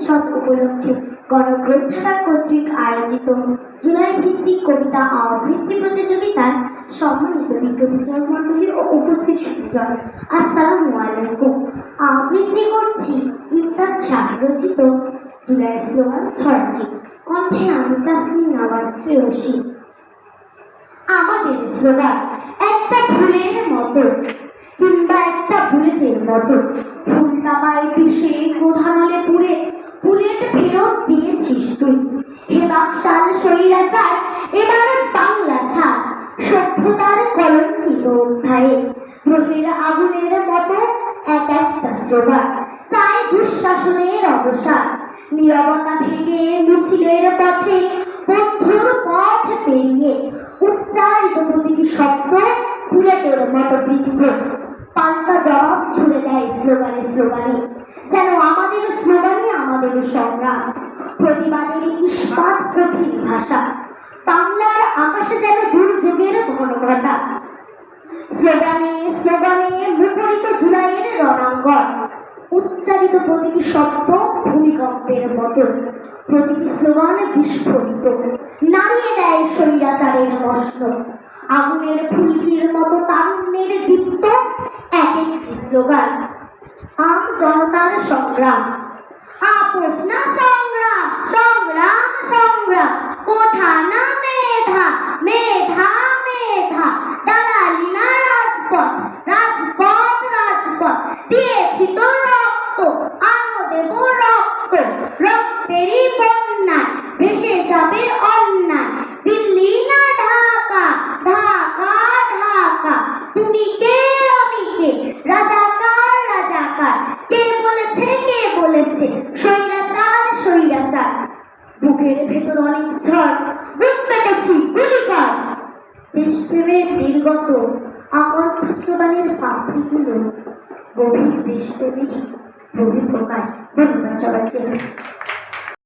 উৎসব উপলক্ষে গণগ্রন্থাগার কর্তৃক আয়োজিত জুলাই ভিত্তিক কবিতা আবৃত্তি প্রতিযোগিতার সম্মানিত বিজ্ঞবিচারক মন্ডলী ও উপস্থিত সুজন আসসালামু আলাইকুম। আবৃত্তি করছি ইমতাজ শাহ রচিত জুলাই স্লোগান ছড়াটি কণ্ঠে আমি তাসমিন নওয়াজ প্রেয়সী আমাদের স্লোগান, একটা ফুলের মতো কিংবা একটা বুলেটের মতো। ফুলটা পায়ে পিষে কোধানলে পুড়ে এবার বাংলা ছাড়। সভ্যতার কলঙ্কিত অধ্যায়ে গ্রহের আগুনের মতো এক একটা স্লোগান। চাই দুঃশাসনের অবসান। নীরবতা ভেঙে মিছিলের পথে বন্ধুর পথ পেরিয়ে উচ্চারিত প্রতিটি শব্দ বুলেটের মতো বৃদ্ধ পাল্টা জবাব ছুড়ে দেয় স্লোগানে স্লোগানে। যেন আমাদের স্লোগানই আমাদের সংগ্রাম। প্রতিবাদের ইস্পাত প্রতির ভাষা। আকাশে যেন দুর্যোগের ঘনঘটা স্লোগানে স্লোগানে মুখরিত জুলাইয়ের রণাঙ্গন। উচ্চারিত প্রতিটি শব্দ ভূমিকম্পের মতো। প্রতিটি স্লোগান বিস্ফোরিত। নাড়িয়ে দেয় স্বৈরাচারের মশল আগুনের ফুলকির মতো তারুণ্যের দীপ্ত এক একটি স্লোগান। আম জনতার সংগ্রাম। আপোষ না সংগ্রাম সংগ্রাম সংগ্রাম কোঠা না মেধা মেধা মেধা দালালি না রাজপথ রাজপথ দিয়েছি তো রক্ত, আরও দেব রক্ত। রক্তেরই বন্যায় ভেসে যাবে অন্যায়। দিল্লি না ঢাকা ঢাকা ঢাকা। তুমি কে, আমি কে? রাজাকার রাজাকার। কে বলেছে কে বলেছে? স্বৈরাচার স্বৈরাচার। বুকের ভেতর অনেক ঝড়, বুক পেতেছি গুলিকার দেশপ্রেমের নির্গত আমার उसके बाद ये स्वार्थी ही लोग, वो भी देश पे भी, वो भी प्रकाश बच्चा बच्चे हैं।